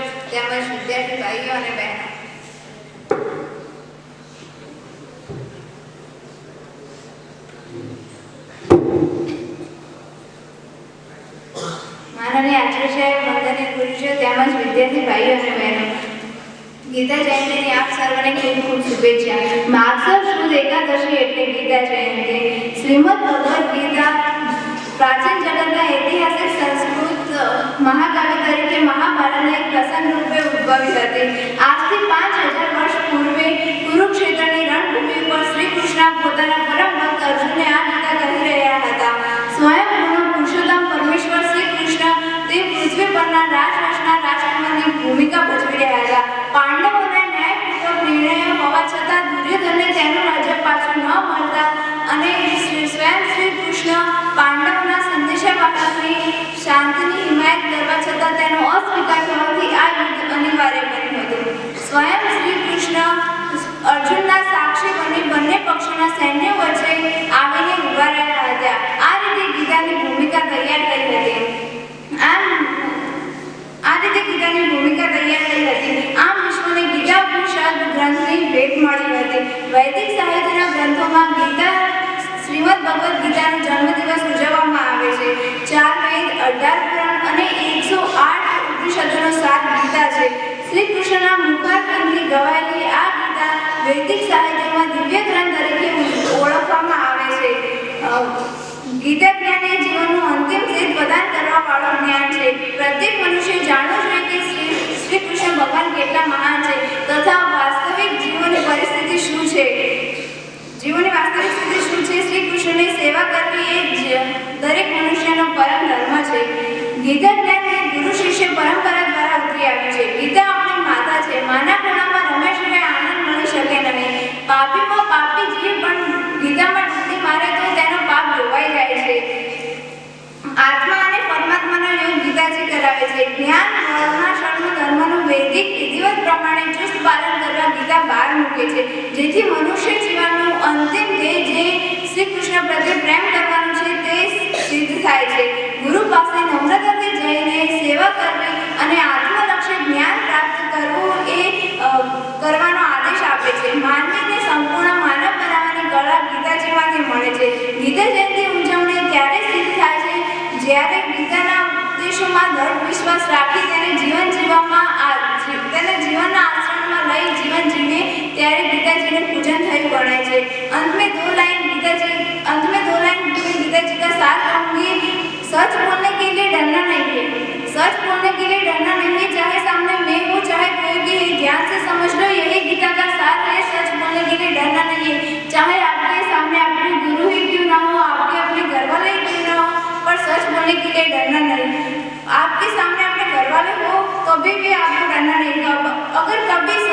શિક્ષકો તેમજ વિદ્યાર્થી ભાઈઓ અને બહેનો. તેમજ વિદ્યાર્થી ભાઈઓ અને બહેનો. ગીતા જયંતિની આપ સર્વને ખૂબ ખૂબ શુભેચ્છા. માર્ગદર્શન એકાદશી એટલે ગીતા જયંતિ. શ્રીમદ ભગવદ ગીતા ઉદ્ભવી હતી. આજથી પાંચ હજાર વર્ષ પૂર્વે કુરુક્ષેત્રની રણભૂમિ પર શ્રી કૃષ્ણ પોતાના પરમ ભક્ત અર્જુનને આ ગીતા કહી રહ્યા હતા. સ્વયં ગુરુ પુરુષોત્તમ પરમેશ્વર શ્રી કૃષ્ણ તે પૃથ્વી પરના રાજવંશના રાજકુમારની ભૂમિકા ભજવી રહ્યા હતા. પાંડવોના ન્યાયપૂર્વક નિર્ણય હોવા છતાં દુર્યોધનને તેનું રાજ્ય પાછું ન મળતા અને સ્વયં શ્રી કૃષ્ણ બની પક્ષોના સૈન્ય વચ્ચે આવીને ઊભા રહ્યા હતા. આ રીતે ગીતાની ભૂમિકા તૈયાર કરી હતી. આમ, આ રીતે ગીતાની ભૂમિકા તૈયાર કરી હતી. આમ વિશ્વને ગીતા ઉપનિષદ ગ્રંથની ભેટ મળી હતી. વૈદિક સાહિત્યના ગ્રંથોમાં ગીતા, શ્રીમદ ભગવદ્ ગીતાનો જન્મદિવસ ઉજવવામાં આવે છે. ચાર વેદ, અઢાર પુરાણ અને એકસો આઠ ઉપનિષદોનો સાત ગીતા છે. શ્રી કૃષ્ણના મુખારબંધથી ગવાયેલી આ ગીતા વૈદિક સાહિત્યમાં ગીતા જ્ઞાન એ જીવનનું અંતિમ સિદ્ધ પ્રદાન કરવા વાળું જ્ઞાન છે પ્રત્યેક મનુષ્ય જાણવું જોઈએ કે શ્રી શ્રી કૃષ્ણ ભગવાન કેટલા મહાન છે તથા વાસ્તવિક જીવનની પરિસ્થિતિ શું છે જીવનની વાસ્તવિક સ્થિતિ શું છે શ્રી કૃષ્ણની સેવા કરવી એ જ દરેક મનુષ્યનો પરમ ધર્મ છે ગીતા જ્ઞાન એ ગુરુ શિષ્ય પરંપરા દ્વારા ઉતરી આવ્યું છે ગીતા આપણી માતા છે માના ખોળામાં રમે સિવાય આનંદ મળી શકે નહીં પાપીમાં પાપી જીવ પણ ગીતામાં ડૂબકી મારે તો તેનો પાપ ધોવાઈ જાય છે આત્મા અને પરમાત્માનો યોગ ગીતાજી કરાવે છે જ્ઞાન વર્ણાશ્રમ ધર્મનું વૈદિક વિધિવત પ્રમાણે ચુસ્ત પાલન કરવા ગીતા મૂકે છે. જેથી મનુષ્ય જીવનનું અંતિમ ધ્યેય જે શ્રી કૃષ્ણ પ્રત્યે પ્રેમ કરવાનું છે તે સિદ્ધ થાય છે. ગુરુ પાસે નમ્રતાથી જઈને સેવા કરવી અને આત્મલક્ષી જ્ઞાન પ્રાપ્ત કરવું એ કરવાનો આદેશ આપે છે. માનવીને સંપૂર્ણ માનવ બનાવવાની કળા ગીતાજીમાંથી મળે છે. ગીતા જયંતિ ઉજવણી ત્યારે સિદ્ધ થાય છે, જ્યારે ગીતાના ઉપદેશોમાં દૃઢ વિશ્વાસ રાખી તેને જીવન જીવવામાં તેને જીવનના આચરણમાં લઈ જીવન જીવીએ ત્યારે ગીતાજીનું પૂજન થયું ગણાય છે અંત में दो लाइन गीता जी अंत में दो लाइन में गीता जी का साथ कहूंगी सच बोलने के लिए डरना नहीं है सच बोलने के लिए डरना नहीं है चाहे सामने मैं हूँ चाहे कोई भी है ध्यान से समझ लो यही गीता का सार है सच बोलने के लिए डरना नहीं है चाहे आपके सामने आपके गुरु ही क्यों ना हो आपके अपने घर वाले ही क्यों ना हो पर सच बोलने के लिए डरना नहीं आपके सामने अपने घर वाले हो तो भी भी आपको डरना नहीं कब अगर कभी सही और गलत